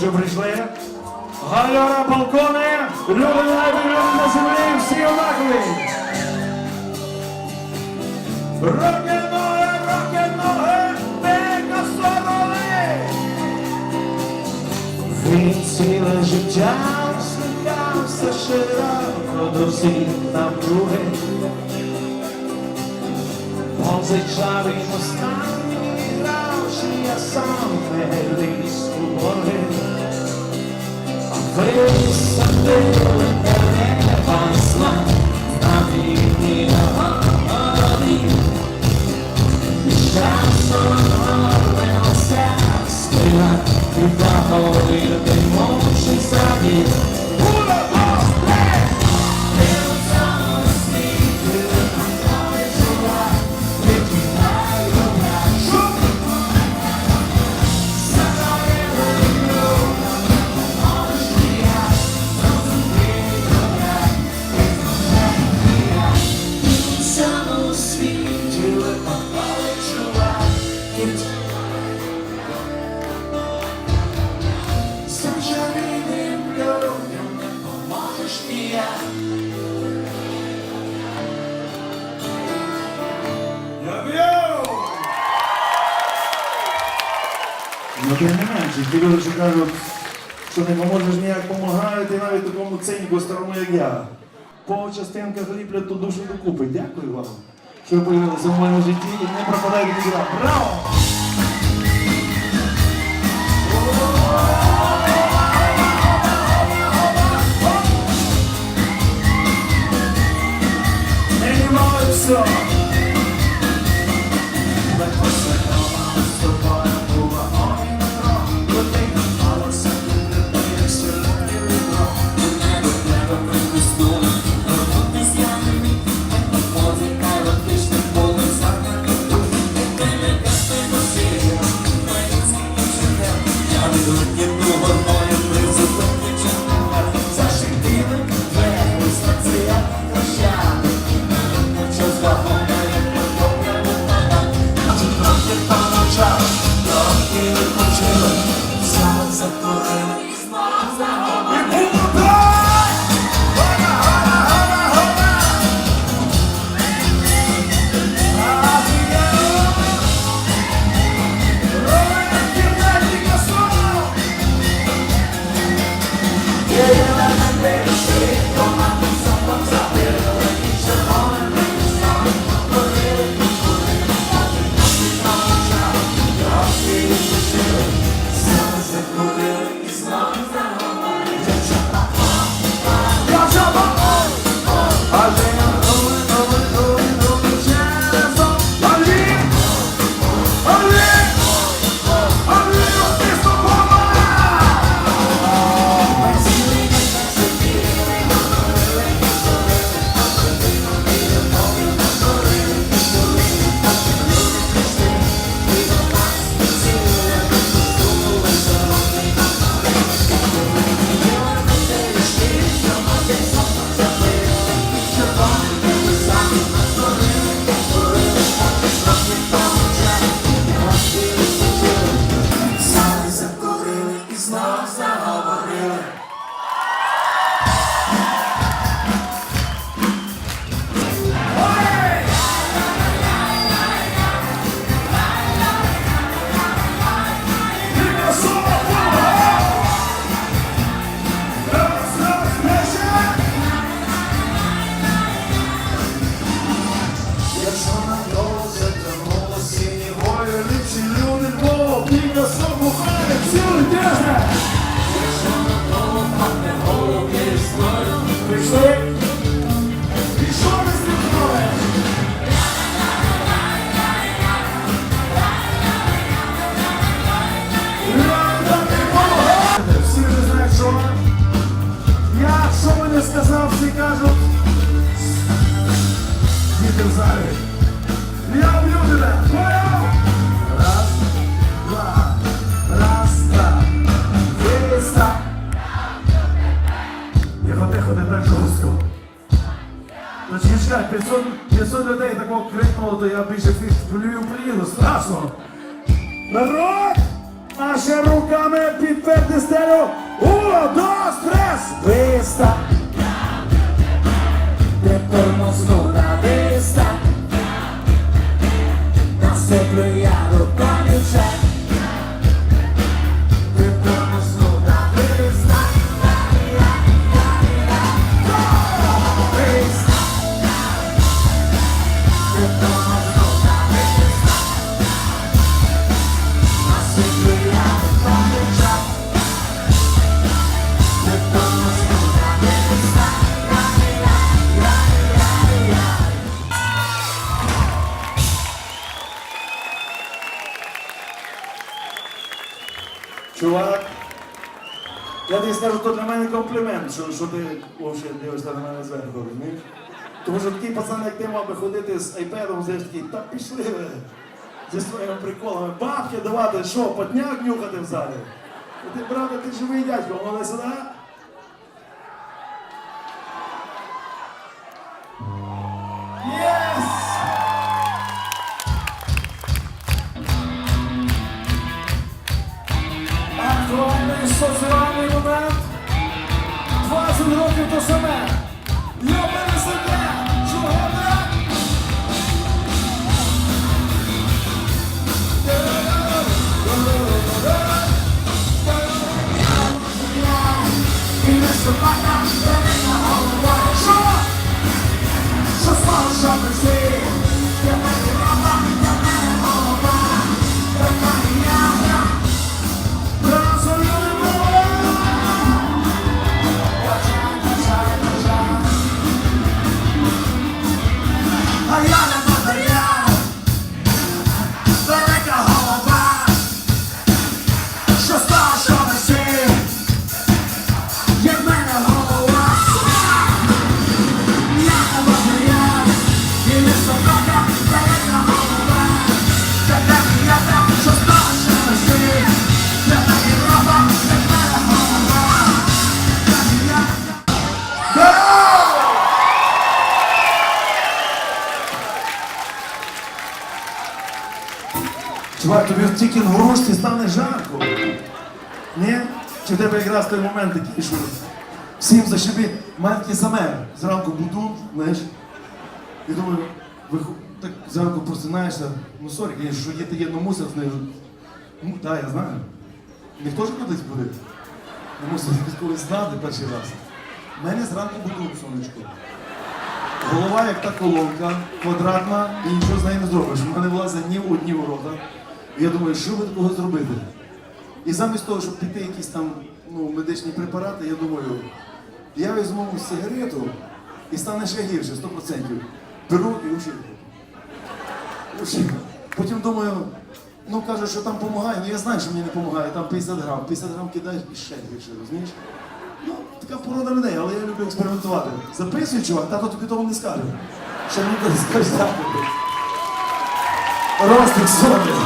Що прийшли. Гальора, балкони, люди небі, люди на землі, всі однакові. Роки-ноги, роки-ноги, дека сторони. Він ціле життя усміхався широко до всіх навкруги. Позичав він останній гравши, я сам не ліз у. А ви садили мене пасла на циніку як я. По частинках ліплять ту душу докупи. Дякую вам, що ви появилися в моєму житті і не пропадайте нікуди. Браво! Anymore. you. back. Ти взагалі дивишся на мене зверху, розумієш? Тому що такий пацан, як ти мав би ходити з айпедом, знаєш такий, та пішли ви зі своїми приколами. Бабки давати, що, потняк нюхати в залі? Ти, брате, ти живий дядько, воно сюди. Тобі в тій стане жарко. Ні? Чи тебе якраз той момент такий, що всім зашибі. У мене саме. Зранку буду, знаєш. І думаю, виху... так зранку просинаєшся. Ну сорі, що є ти єдно мусив з. Ну, так, я знаю. Ніхто ж кудись буде. Не мусив колись знати перший раз. У мене зранку буду, сонечко. Голова як та колонка, квадратна, і нічого з нею не зробиш. У мене влазить ні одні ворота. Я думаю, що ви такого зробити? І замість того, щоб піти якісь там ну, медичні препарати, я думаю, я візьму сигарету і стане ще гірше, 100%. Беру і уші. Потім думаю, ну кажуть, що там допомагає, ну я знаю, що мені не допомагає, там 50 грам, 50 грам кидаєш і ще гірше, розумієш? Ну, така порода людей, але я люблю експериментувати. Записуй, чувак, тато тобі того не скаже. Що мені не дякувати. Ростик собі.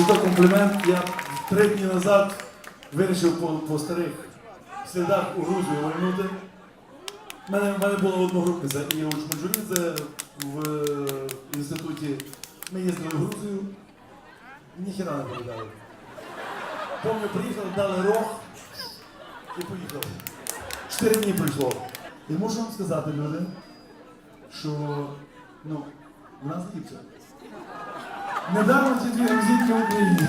Не то комплімент. Я три дні назад вирішив по, по старих слідах у Грузію вернути. У мене, в мене була одногрупниця і у Чмаджурідзе в е, інституті. Ми їздили в Грузію, ніхіра не повідали. Помню, приїхали, дали рог і поїхали. Чотири дні пройшло. І можу вам сказати, люди, що ну, в нас ліпше. Недавно ці дві грузинки в Україні.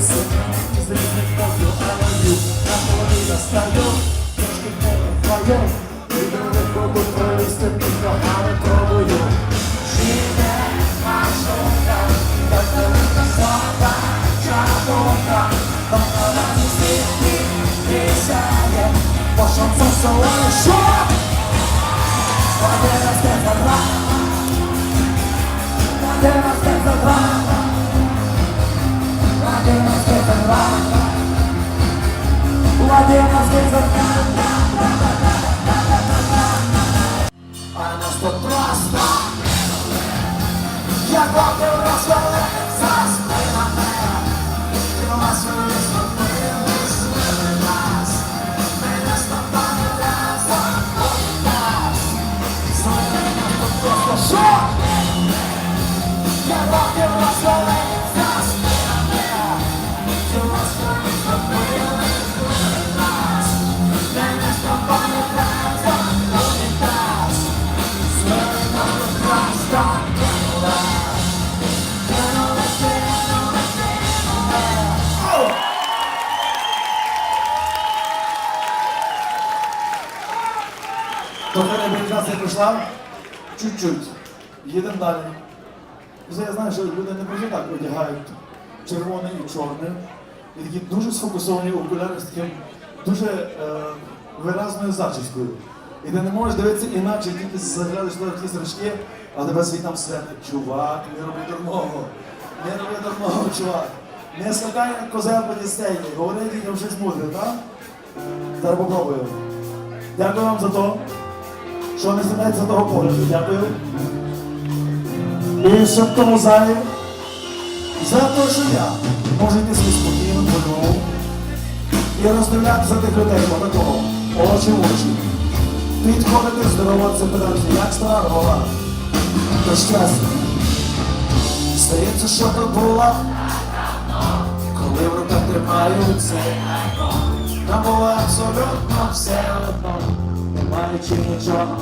Всі з різних алею На полі застаю, трошки перехваю І до ногами пробую Живе машинка, так велика слава, чабота Вона зі світлі нас те за два, нас те за два Ладно, сколько два Ладно, сколько два Трохи реабілітація пройшла. Чуть-чуть. Їдемо далі. Я знаю, що люди не просто так одягають червоне і чорне. І такі дуже сфокусовані окуляри з таким дуже е, виразною зачіскою. І ти не можеш дивитися інакше, тільки заглядаєш в ті зрачки, а тебе свій там святить. Чувак, не роби дурного. Не роби дурного, чувак. Не скакай козел по дістейні. Говори дітям щось мудре, так? Зараз попробую. Дякую вам за то, що не займається того погляду. Дякую. І ще в тому залі за те, що я можу йти собі спокійно по і роздивлятися тих людей отакого, очі в очі. Підходити, здороватися, питатися, як стара голова, то щастя. Здається, що то була, коли в руках тримаю це. Нам було абсолютно все одно, маючи нічого.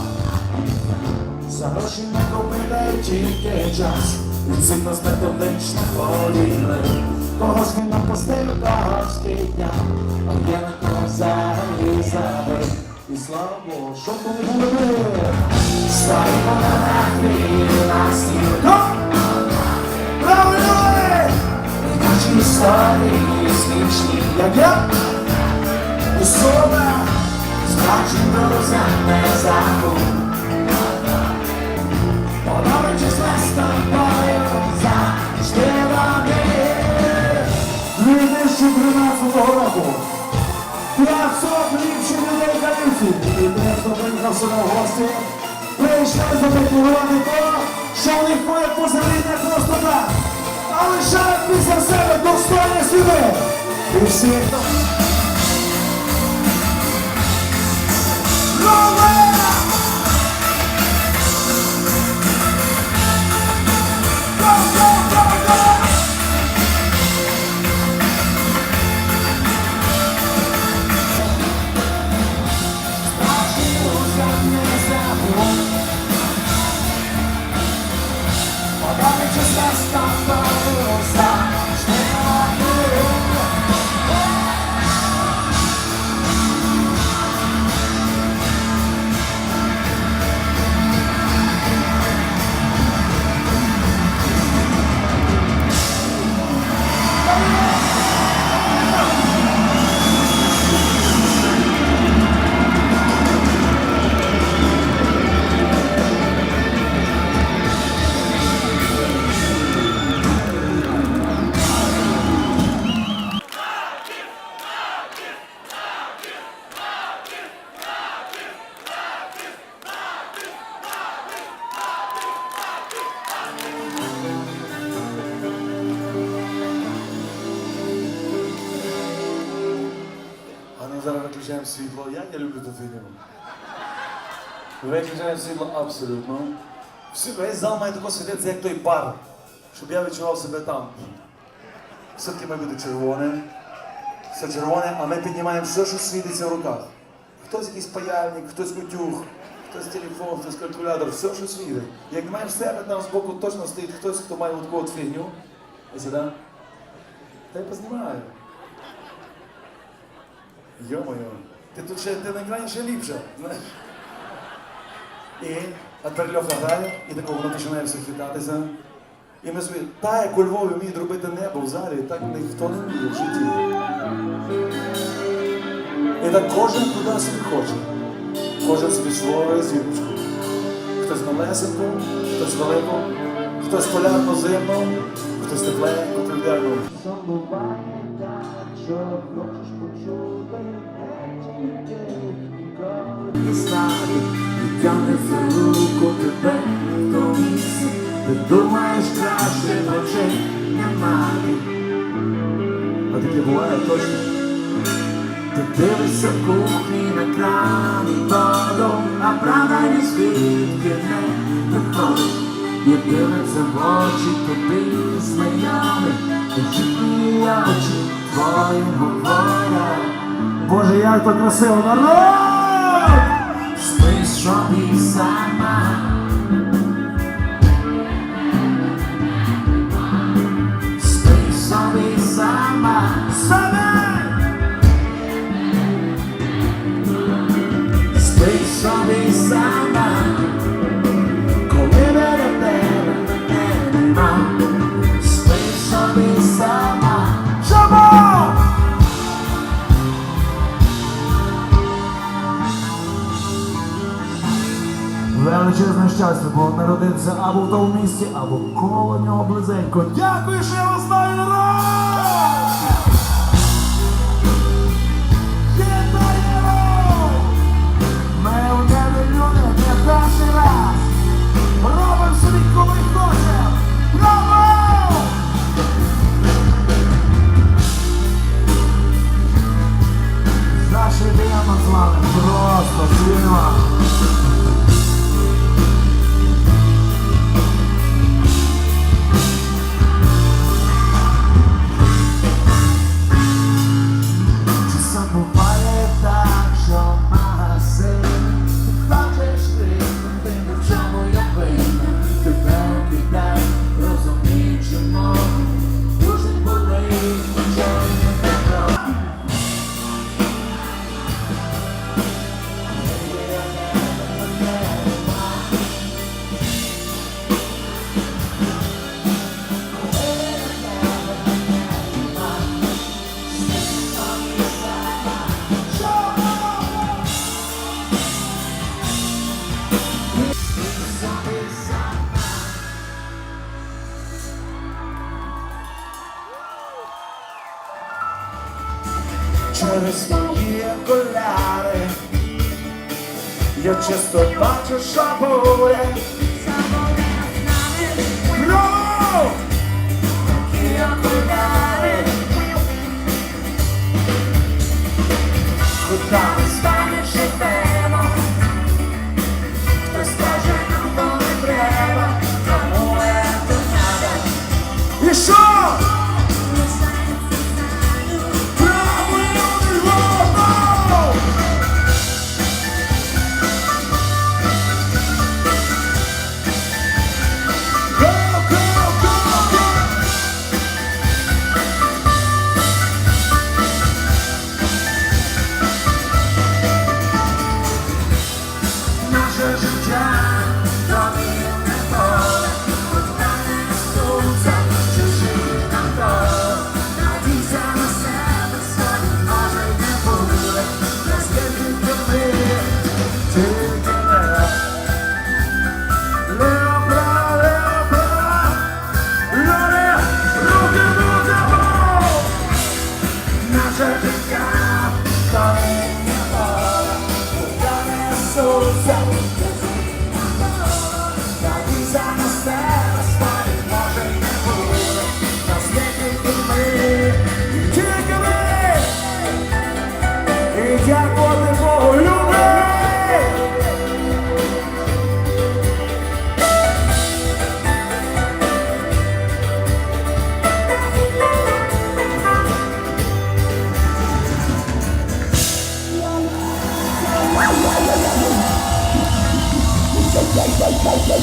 За гроші не купили тільки час, від цих нас методично ходили. Когось він нам пустив, когось підняв, а я на кого взагалі забив. І слава Богу, що коли були? Ставимо на нахилі на стіл. Наші історії смішні, як я? І слова, справжнім друзям не забув. Подобаючись з тобою завжди вони. 2013 року 500 ліпших людей Галиці. І те, хто приїхав сюди в гості, прийшли задекорувати то, що в них ходять по не просто так, а лишають після себе достойні сюди. І всі, хто... виключаємо світло. Як я люблю ту фігню. Виключаємо світло абсолютно. Всі, весь зал має тако світитися, як той бар, щоб я відчував себе там. Все-таки має бути червоне. Все червоне, а ми піднімаємо все, що світиться в руках. Хтось якийсь паяльник, хтось утюг, хтось телефон, хтось калькулятор, все, що світить. Як маєш себе, там збоку точно стоїть хтось, хто має от фігню. І сюди. Та я познімаю. Йо-моє, ти тут ще ти на екрані ще ліпше, знаєш. І а тепер Льоха грає, і такого воно починає все хитатися. І ми собі, та як у Львові вміють робити небо в залі, так ніхто не вміє в житті. І так кожен куди собі хоче. Кожен собі свою зірочку. Хтось малесеньку, хтось велику, хтось полярно зимну, хтось тепленьку, трудяну. Що хочеш почути, не знати, тягне за руку тебе в то місце, ти думаєш краще очей немає. А таке буває точно. Ти дивишся в кухні на крані воду, а правда ні звідки не виходить. Єдине це в очі тобі знайомі, і житні очі твої говорять. Боже, як то красиво, народ! Спи собі сама. Спи собі сама. Саме! Спи собі сама. Коли мене тебе нема. Спи собі сама. величезне щастя, бо народився або в тому місці, або коло нього близенько. Дякую, що я вас знаю! через мої окуляри Я часто бачу, що буде. Куда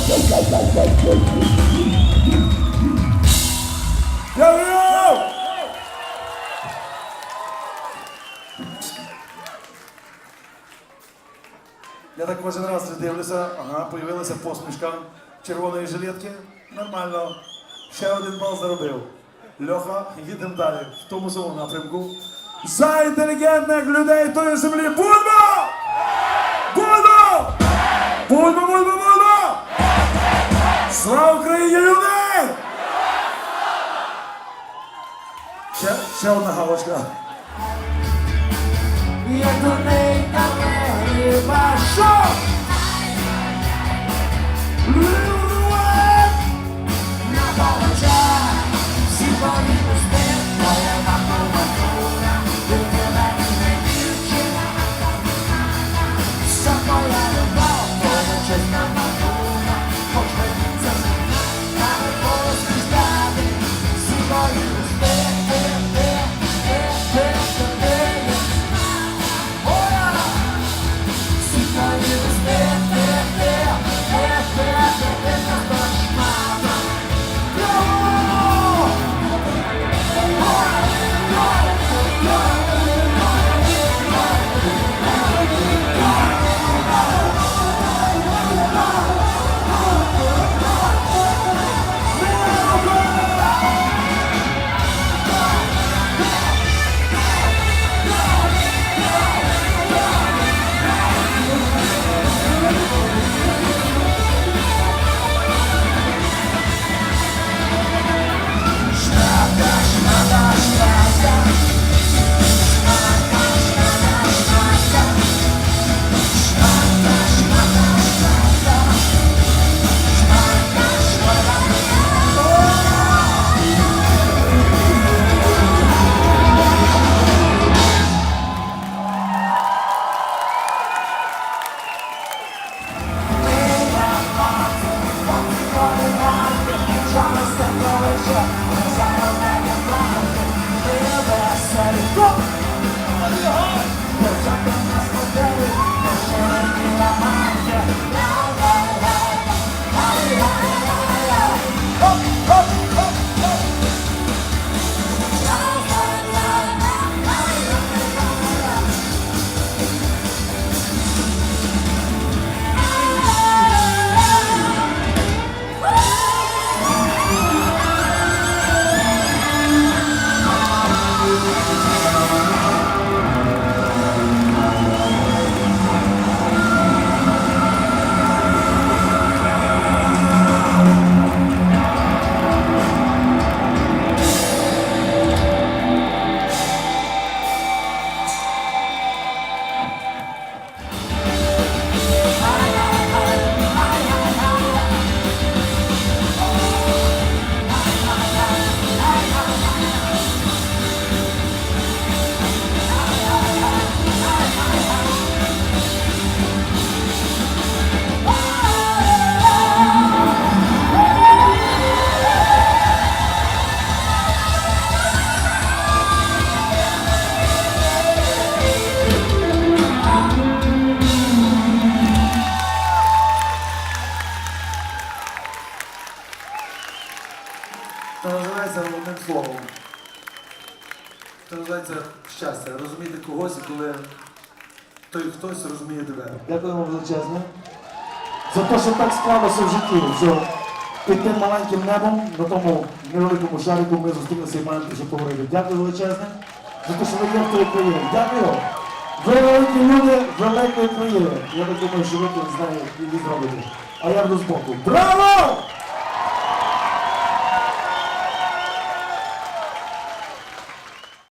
Я так кожен раз дивлюся, ага, появилася посмішка червоної жилетки. Нормально. Ще один бал заробив. Льоха, їдемо далі. В тому самому напрямку. За інтелігентних людей тої землі. Будьмо! Будьмо! Будьмо, будьмо, будьмо! Слава Україні, люди! Ще, ще одна галочка. Я до неї та не бачу! Хтось розуміє тебе. Дякуємо величезне. За те, що так склалося в житті, що під тим маленьким небом, на тому невеликому шарику ми зустрілися і маємо вже поговорити. Дякую величезне за те, що ви є в тої країні. Дякую. Ви великі люди великої країни. Я так думаю, що ви тут з нею і зробите. А я буду збоку. Браво!